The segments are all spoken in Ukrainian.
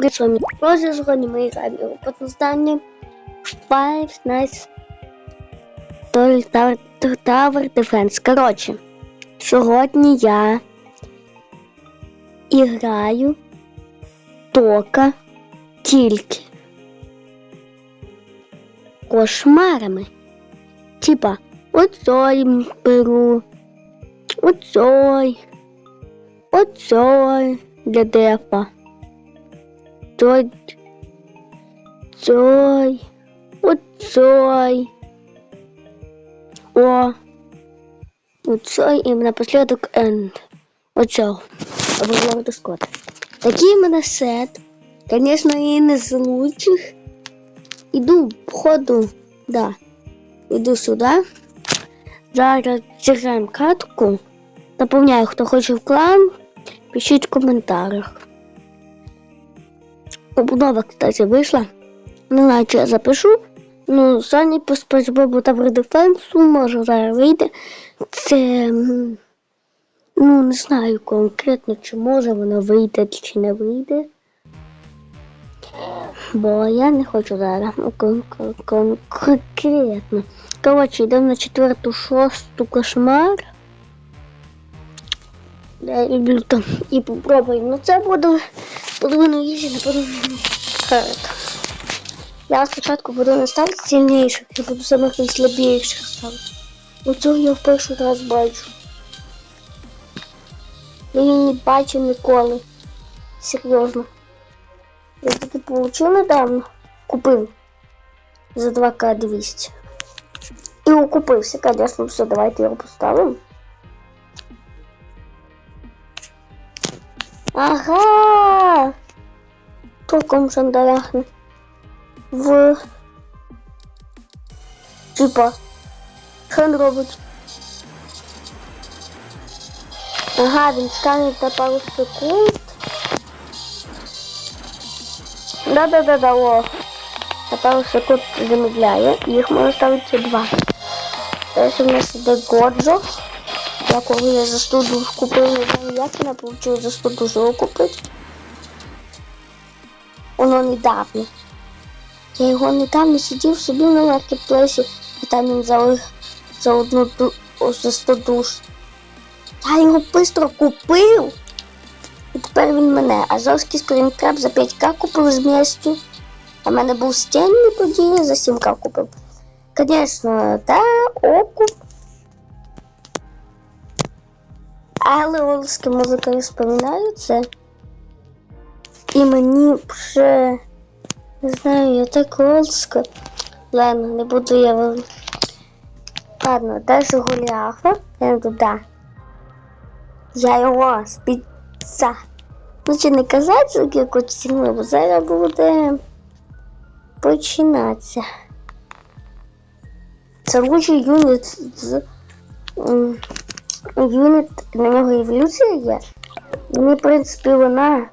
При цьому розі сьогодні ми граємо його потенціальні Five Nights Tower Tower Defense. Коротше, сьогодні я і граю тока тільки кошмарами. Типа, оцой беру, оцой, оцой для дефа. Той, цой, оцой. О, оцой і напослідок енд. Оцього. Або Лорда Скотта. Такий в мене сет. Звісно, і не з лучших. Іду, походу, да. Іду сюди. Зараз зіграємо катку. Доповняю, хто хоче в клан, пишіть в коментарях. Побудова, кстати, вийшла. Не знаю, чи я запишу. Ну, Сані по спецбобу та дефенсу може зараз вийде. Це. Ну, не знаю конкретно, чи може вона вийде, чи не вийде. Бо я не хочу зараз ну, кон- кон- кон- конкретно. Коротше, йдемо на четверту, шосту кошмар. Я люблю там і попробуємо. Ну це буде половину їжі, половину карт. Я спочатку буду не ставити сильніших, я буду самих найслабіших ставити. Оцього я в перший раз бачу. Я її не бачив ніколи. Серйозно. Я таки получив недавно. Купив. За 2К 200. І окупився, конечно, все, давайте його поставимо. Ага! Током шандарахне. В... Типа. Що він робить? Ага, він стане на пару секунд. Да-да-да-да, о. На пару секунд замедляє. Їх можна ставити два. Далі у нас іде Годжо. Я коли я за 100 душ купив, як вона вийшла за 100 душ його купити. Воно недавно. Я його недавно сидів собі на маркетплейсі, і там він за, за одну за 100 душ. Я його швидко купив. І тепер він мене. Азовський скрінкраб за 5к купив з містю. А в мене був стінний тоді, за 7к купив. Звісно, та окуп. Але олдська музика я вспоминаю це. І мені вже не знаю, я так олдська. Ладно, не буду я вам. Ладно, далі Голіафа. Я не туди. Я його спіца. Ну, чи не казати, якусь ціну, бо зараз буде починатися. Це лучший юніт з юніт, на нього еволюція є. Мені, в принципі, вона.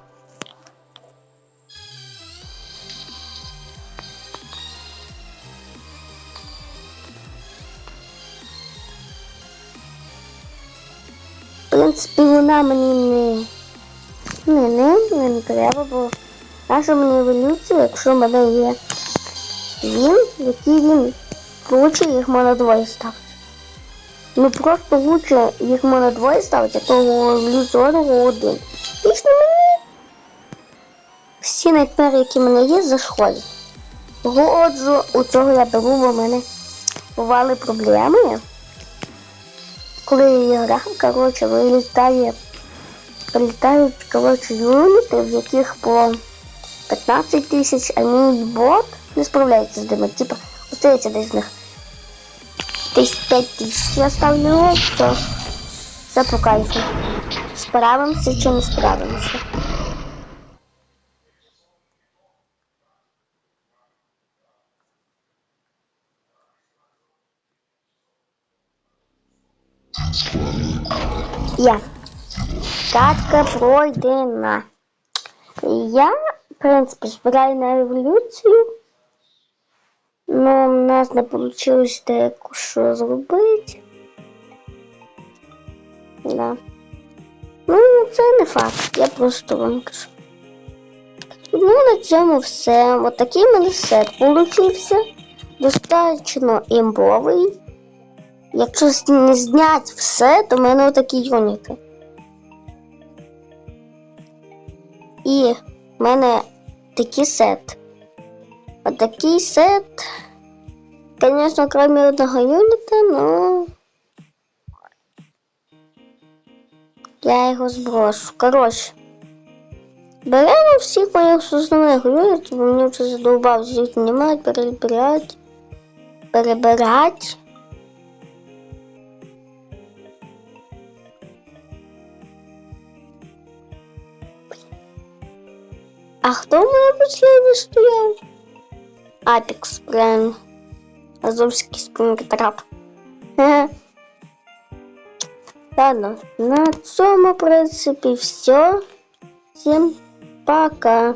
В принципі, вона мені не. Не, не, не треба, бо наша мені еволюція, якщо в мене є він, який він лучше їх можна двоє ставити. Ну просто лучше їх можна двоє ставити, то ілюзорного один. Лично мені всі найтмери, які в мене є, заходять. Годжу, у цього я беру, бо в мене бували проблеми. Коли я грав, коротше, вилітає, прилітають, коротше, юніти, в яких по 15 тисяч, а мій бот не справляється з ними. Типа, остається десь з них. Десь 5 тисяч я ставлю то все по кайфу. Справимося чи не справимося. Я. Катка пройдена. Я, в принципі, збираю на революцію. Ну, у нас не вийшло деяку що зробити. Да. Ну, це не факт, я просто вам кажу. Ну, на цьому все. От такий мене сет получився. Достатньо імбовий. Якщо не зняти все, то в мене отакі юніти. І в мене такий сет. Отакий сет. Звісно, крім одного юніта, ну. Я його зброшу. Коротше. Беремо всіх моїх основних юнітів, бо мені вже задовбав знімати, перебирати. Перебирати. А хто в мене последній стояв? Апікс, правильно. Азовський спрингтрап. Хе. Ладно, на цьому, в принципі, все. Всім пока.